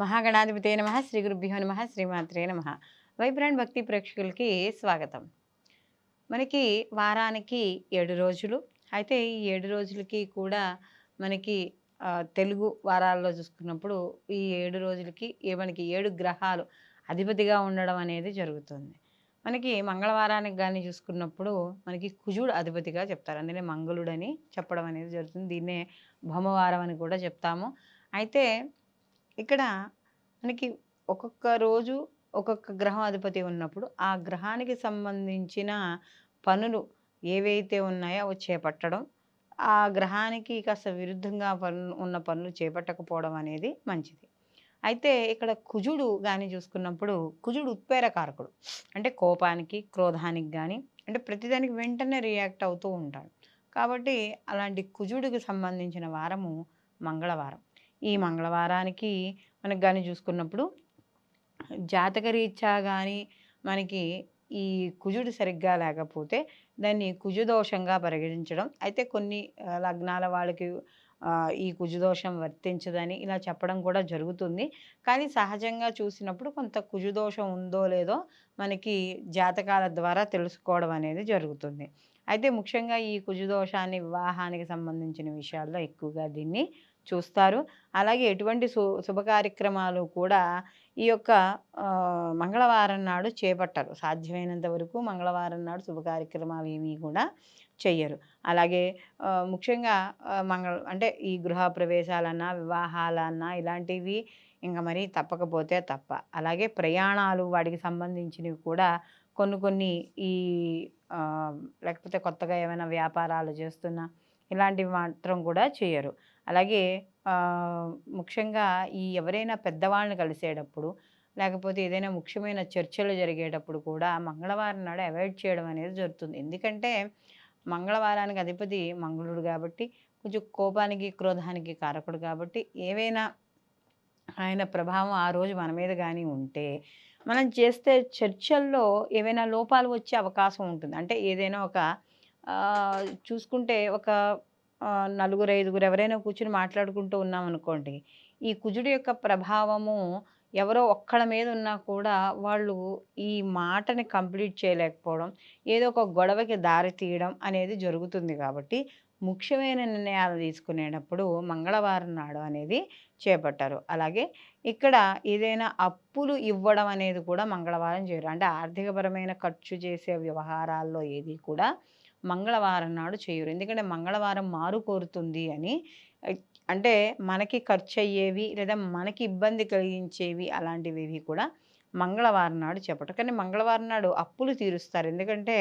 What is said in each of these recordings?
మహాగణాధిపతే నమ శ్రీ గురుభ్యో నమ శ్రీమాత్రే నమ. వైబ్రాండ్ భక్తి ప్రేక్షకులకి స్వాగతం. మనకి వారానికి ఏడు రోజులు. అయితే ఈ ఏడు రోజులకి కూడా మనకి తెలుగు వారాల్లో చూసుకున్నప్పుడు ఈ ఏడు రోజులకి ఏ- మనకి ఏడు గ్రహాలు అధిపతిగా ఉండడం అనేది జరుగుతుంది. మనకి మంగళవారానికి కానీ చూసుకున్నప్పుడు మనకి కుజుడు అధిపతిగా చెప్తారు. అందుకే మంగళుడని చెప్పడం అనేది జరుగుతుంది. దీన్నే భౌమవారం అని కూడా చెప్తాము. అయితే ఇక్కడ మనకి ఒక్కొక్క రోజు ఒక్కొక్క గ్రహం అధిపతి ఉన్నప్పుడు ఆ గ్రహానికి సంబంధించిన పనులు ఏవైతే ఉన్నాయో అవి చేపట్టడం ఆ గ్రహానికి కాస్త విరుద్ధంగా పనులు ఉన్న పనులు చేపట్టకపోవడం అనేది మంచిది. అయితే ఇక్కడ కుజుడు కానీ చూసుకున్నప్పుడు కుజుడు ఉత్ప్రేరకారకుడు అంటే కోపానికి క్రోధానికి కానీ అంటే ప్రతిదానికి వెంటనే రియాక్ట్ అవుతూ ఉంటాడు. కాబట్టి అలాంటి కుజుడికి సంబంధించిన వారము మంగళవారం. ఈ మంగళవారానికి మనకు కానీ చూసుకున్నప్పుడు జాతకరీత్యా కానీ మనకి ఈ కుజుడు సరిగ్గా లేకపోతే దాన్ని కుజుదోషంగా పరిగణించడం అయితే కొన్ని లగ్నాల వాళ్ళకి ఈ కుజుదోషం వర్తించదని ఇలా చెప్పడం కూడా జరుగుతుంది. కానీ సహజంగా చూసినప్పుడు కొంత కుజుదోషం ఉందో లేదో మనకి జాతకాల ద్వారా తెలుసుకోవడం అనేది జరుగుతుంది. అయితే ముఖ్యంగా ఈ కుజుదోషాన్ని వివాహానికి సంబంధించిన విషయాల్లో ఎక్కువగా దీన్ని చూస్తారు. అలాగే ఎటువంటి శు శుభ కార్యక్రమాలు కూడా ఈ యొక్క మంగళవారం నాడు చేపట్టరు. సాధ్యమైనంత వరకు మంగళవారం నాడు శుభ కార్యక్రమాలు ఏమీ కూడా చెయ్యరు. అలాగే ముఖ్యంగా మంగళ అంటే ఈ గృహ ప్రవేశాలన్నా వివాహాలన్నా ఇలాంటివి ఇంకా మరి తప్పకపోతే తప్ప. అలాగే ప్రయాణాలు వాటికి సంబంధించినవి కూడా కొన్ని కొన్ని ఈ లేకపోతే కొత్తగా ఏమైనా వ్యాపారాలు చేస్తున్నా ఇలాంటివి మాత్రం కూడా చేయరు. అలాగే ముఖ్యంగా ఈ ఎవరైనా పెద్దవాళ్ళని కలిసేటప్పుడు లేకపోతే ఏదైనా ముఖ్యమైన చర్చలు జరిగేటప్పుడు కూడా మంగళవారం నాడు అవాయిడ్ చేయడం అనేది జరుగుతుంది. ఎందుకంటే మంగళవారానికి అధిపతి మంగళుడు కాబట్టి కొంచెం కోపానికి క్రోధానికి కారకుడు కాబట్టి ఏవైనా ఆయన ప్రభావం ఆ రోజు మన మీద కానీ ఉంటే మనం చేస్తే చర్చల్లో ఏవైనా లోపాలు వచ్చే అవకాశం ఉంటుంది. అంటే ఏదైనా ఒక చూసుకుంటే ఒక నలుగురు ఐదుగురు ఎవరైనా కూర్చుని మాట్లాడుకుంటూ ఉన్నాం అనుకోండి ఈ కుజుడు యొక్క ప్రభావము ఎవరో ఒక్కళ్ళ మీద ఉన్నా కూడా వాళ్ళు ఈ మాటని కంప్లీట్ చేయలేకపోవడం ఏదో ఒక గొడవకి దారి తీయడం అనేది జరుగుతుంది కాబట్టి ముఖ్యమైన నిర్ణయాలు తీసుకునేటప్పుడు మంగళవారం నాడు అనేది చేపట్టారు. అలాగే ఇక్కడ ఏదైనా అప్పులు ఇవ్వడం అనేది కూడా మంగళవారం చేయరు అంటే ఆర్థికపరమైన ఖర్చు చేసే వ్యవహారాల్లో ఏది కూడా మంగళవారం నాడు చేయరు. ఎందుకంటే మంగళవారం మారు కోరుతుంది అని అంటే మనకి ఖర్చు అయ్యేవి లేదా మనకి ఇబ్బంది కలిగించేవి అలాంటివి ఏవి కూడా మంగళవారం నాడు చెప్పటం కానీ మంగళవారం నాడు అప్పులు తీరుస్తారు. ఎందుకంటే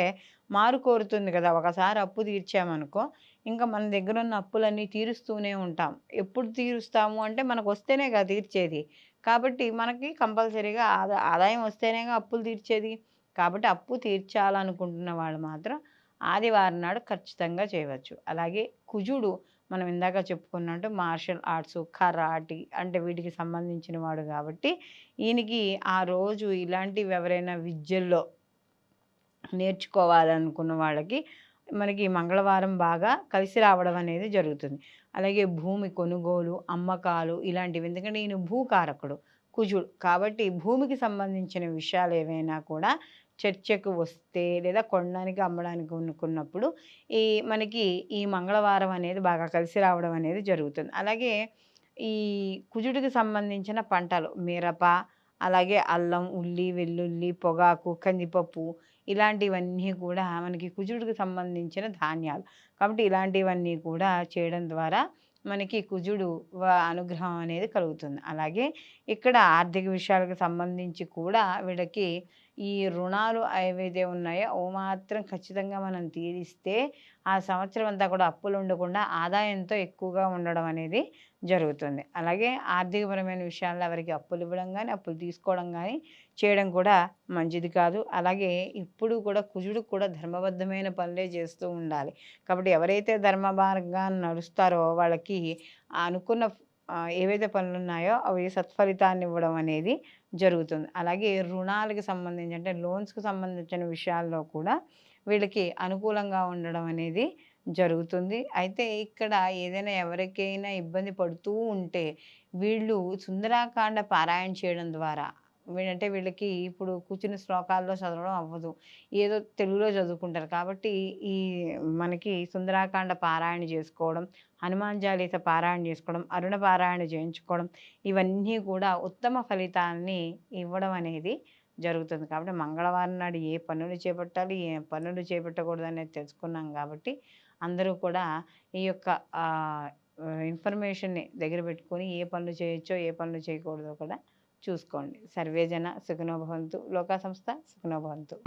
మారు కోరుతుంది కదా. ఒకసారి అప్పు తీర్చామనుకో ఇంకా మన దగ్గర ఉన్న అప్పులన్నీ తీరుస్తూనే ఉంటాం. ఎప్పుడు తీరుస్తాము అంటే మనకు వస్తేనే కదా తీర్చేది. కాబట్టి మనకి కంపల్సరీగా ఆదా ఆదాయం వస్తేనేగా అప్పులు తీర్చేది. కాబట్టి అప్పు తీర్చాలనుకుంటున్న వాళ్ళు మాత్రం ఆదివారం నాడు ఖచ్చితంగా చేయవచ్చు. అలాగే కుజుడు మనం ఇందాక చెప్పుకున్నట్టు మార్షల్ ఆర్ట్స్ కరాటి అంటే వీటికి సంబంధించిన వాడు కాబట్టి ఈయనకి ఆ రోజు ఇలాంటివి ఎవరైనా విద్యల్లో నేర్చుకోవాలనుకున్న వాళ్ళకి మనకి మంగళవారం బాగా కలిసి రావడం అనేది జరుగుతుంది. అలాగే భూమి కొనుగోలు అమ్మకాలు ఇలాంటివి. ఎందుకంటే ఈయన భూకారకుడు కుజుడు. కాబట్టి భూమికి సంబంధించిన విషయాలు ఏవైనా కూడా చర్చకు వస్తే లేదా కొనడానికి అమ్మడానికి అనుకున్నప్పుడు ఈ మనకి ఈ మంగళవారం అనేది బాగా కలిసి రావడం అనేది జరుగుతుంది. అలాగే ఈ కుజుడికి సంబంధించిన పంటలు మిరప అలాగే అల్లం ఉల్లి వెల్లుల్లి పొగాకు కందిపప్పు ఇలాంటివన్నీ కూడా మనకి కుజుడికి సంబంధించిన ధాన్యాలు. కాబట్టి ఇలాంటివన్నీ కూడా చేయడం ద్వారా మనకి కుజుడు వ- అనుగ్రహం అనేది కలుగుతుంది. అలాగే ఇక్కడ ఆర్థిక విషయాలకు సంబంధించి కూడా వీళ్ళకి ఈ రుణాలు ఏవైతే ఉన్నాయో అవి మాత్రం ఖచ్చితంగా మనం తీరిస్తే ఆ సంవత్సరం అంతా కూడా అప్పులు ఉండకుండా ఆదాయంతో ఎక్కువగా ఉండడం అనేది జరుగుతుంది. అలాగే ఆర్థికపరమైన విషయాల్లో ఎవరికి అప్పులు ఇవ్వడం కానీ అప్పులు తీసుకోవడం కానీ చేయడం కూడా మంచిది కాదు. అలాగే ఇప్పుడు కూడా కుజుడు కూడా ధర్మబద్ధమైన పనులే చేస్తూ ఉండాలి. కాబట్టి ఎవరైతే ధర్మ మార్గాన్ని నడుస్తారో వాళ్ళకి అనుకున్న ఏవైతే పనులు ఉన్నాయో అవి సత్ఫలితాన్ని ఇవ్వడం అనేది జరుగుతుంది. అలాగే రుణాలకి సంబంధించి అంటే లోన్స్కి సంబంధించిన విషయాల్లో కూడా వీళ్ళకి అనుకూలంగా ఉండడం అనేది జరుగుతుంది. అయితే ఇక్కడ ఏదైనా ఎవరికైనా ఇబ్బంది పడుతూ ఉంటే వీళ్ళు సుందరాకాండ పారాయణ చేయడం ద్వారా వీడంటే వీళ్ళకి ఇప్పుడు కూర్చుని శ్లోకాల్లో చదవడం అవ్వదు. ఏదో తెలుగులో చదువుకుంటారు. కాబట్టి ఈ మనకి సుందరాకాండ పారాయణ చేసుకోవడం హనుమాన్ చాలీస పారాయణ చేసుకోవడం అరుణ పారాయణ చేయించుకోవడం ఇవన్నీ కూడా ఉత్తమ ఫలితాన్ని ఇవ్వడం అనేది జరుగుతుంది. కాబట్టి మంగళవారం నాడు ఏ పనులు చేపట్టాలి ఏ పనులు చేపట్టకూడదు అనేది తెలుసుకున్నాం కాబట్టి అందరూ కూడా ఈ యొక్క ఇన్ఫర్మేషన్ని దగ్గర పెట్టుకొని ఏ పనులు చేయొచ్చో ఏ పనులు చేయకూడదో కూడా చూసుకోండి. సర్వేజన సుఖనోభవంతు లోకా సంస్థ సుఖనోభవంతు